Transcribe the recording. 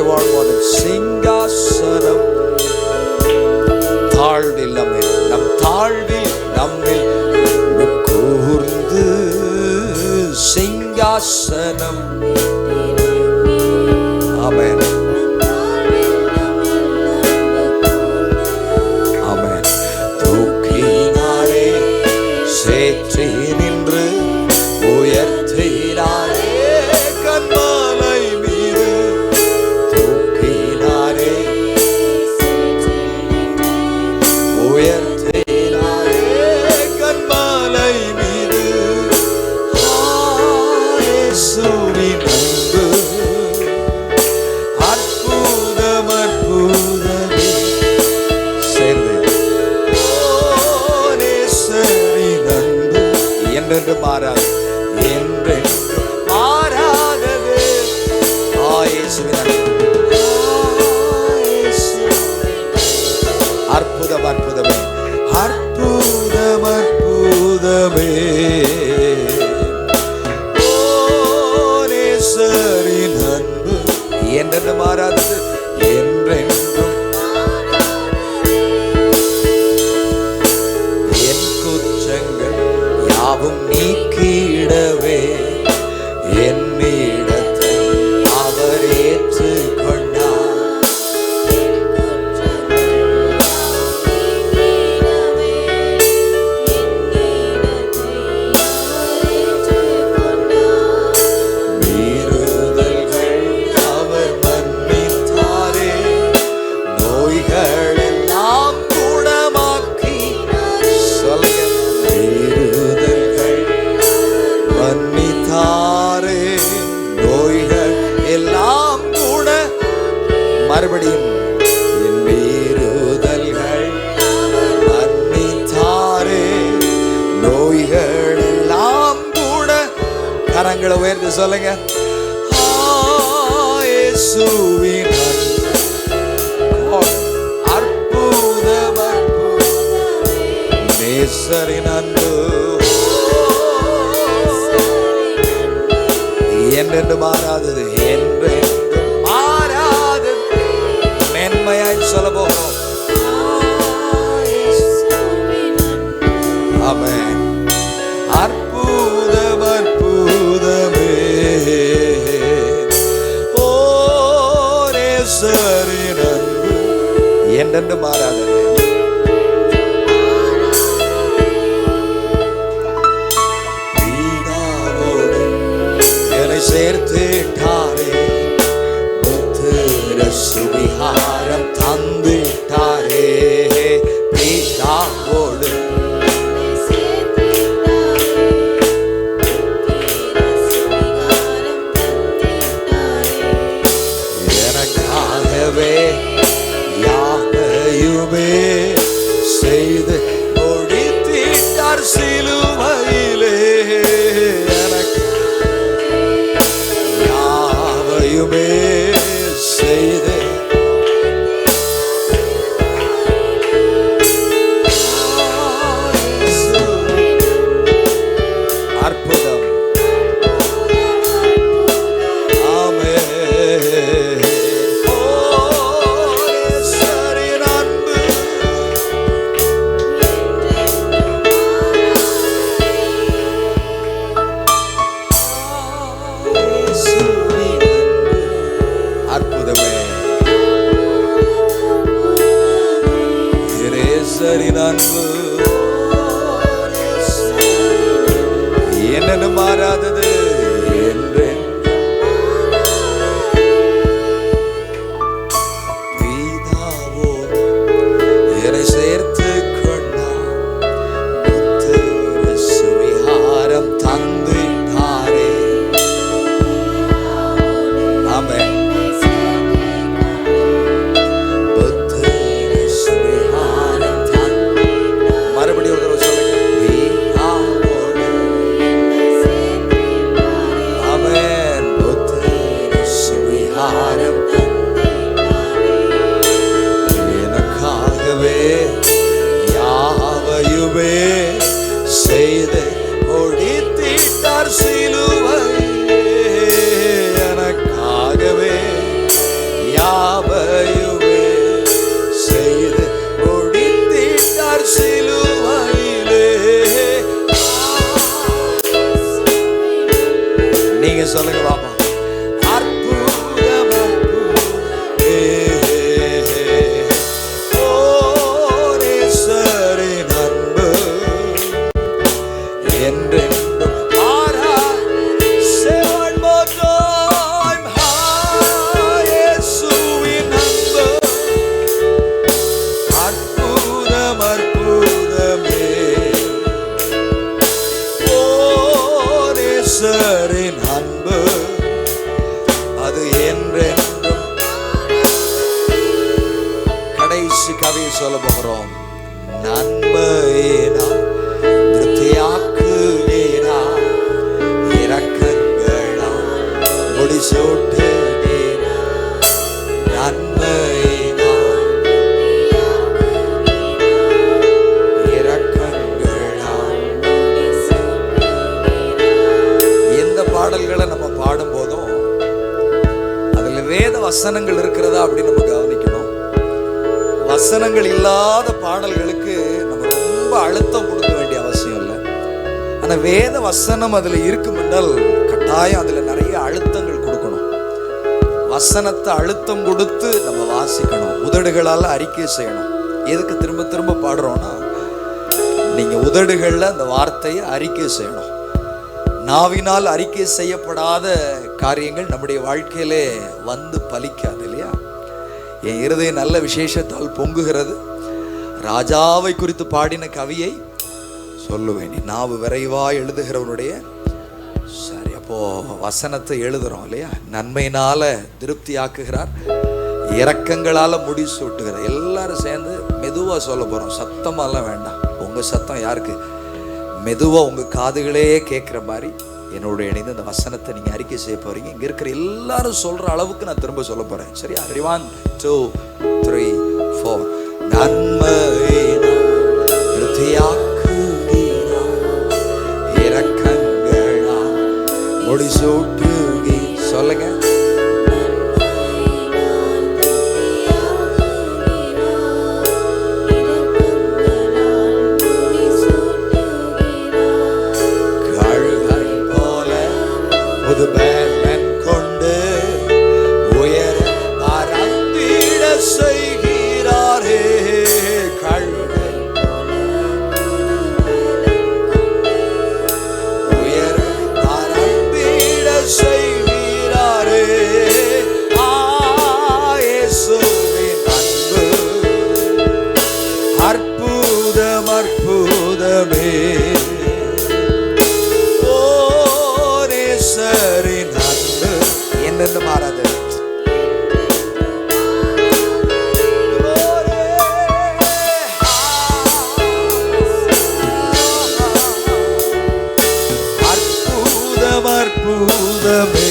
தேவாழ்வான சிங்காசனம். தாழ்வில் நம்மில் நம் தாழ்வில் நம்மில் கூர்ந்து சிங்காசனம். அவன் ஆண்டவரே ஓரேசரின் அன்பு என்றென்று மாறாதது என்றென்றும் என் குற்றங்கள் யாவும் நீக்கிடவே கரங்களை உயர்ந்து சொல்லுங்க. இயேசுவின் அற்புதம் நேசரின் அன்பு. என்றென்று மாறாதது என்று மாறாது மென்மையாய் சொல்ல போகிறோம். ஆமென். அரசரின் அன்பு. என்றென்று மாறாதது சேர்த்து away ஏசரின் அன்பு It's a little Lingaraba. உனக்கு என்றென்றும் கடைசி கதையை சொல்ல போகிறோம். நன்மையின் வசனங்கள் இருக்கிறதா அப்படின்னு நம்ம கவனிக்கணும். வசனங்கள் இல்லாத பாடல்களுக்கு நம்ம ரொம்ப அழுத்தம் கொடுக்க வேண்டிய அவசியம் இல்லை. ஆனால் வேத வசனம் அதில் இருக்கும் என்றால் கட்டாயம் அதில் நிறைய அழுத்தங்கள் கொடுக்கணும். வசனத்தை அழுத்தம் கொடுத்து நம்ம வாசிக்கணும். உதடுகளால் அறிக்கை செய்யணும். எதுக்கு திரும்ப திரும்ப பாடுறோம்னா நீங்கள் உதடுகளில் அந்த வார்த்தையை அறிக்கை செய்யணும். நாவினால் அறிக்கை செய்யப்படாத காரியங்கள் நம்முடைய வாழ்க்கையிலே வந்து பலிக்காது இல்லையா? என் இருதயம் நல்ல விசேஷத்தால் பொங்குகிறது. ராஜாவை குறித்து பாடின கவியை சொல்லுவேன். நீ நாவு விரைவாக எழுதுகிறவனுடைய சரி அப்போது வசனத்தை எழுதுகிறோம் இல்லையா? நன்மையினால் திருப்தி ஆக்குகிறார் இறக்கங்களால் முடிசூட்டுகிறார் எல்லாரும் சேர்ந்து மெதுவாக சொல்ல போகிறோம் சத்தமாலாம் வேண்டாம். உங்கள் சத்தம் யாருக்கு? மெதுவாக உங்கள் காதுகளே கேட்குற மாதிரி என்னோட இணைந்து அந்த வசனத்தை நீங்க அறிக்கை செய்ய போறீங்க. இங்கே இருக்கிற எல்லாரும் சொல்ற அளவுக்கு நான் திரும்ப சொல்ல போறேன். சரியா? ரிவான் டூ த்ரீ இருந்து மாறாது அற்புதம் அற்புதமே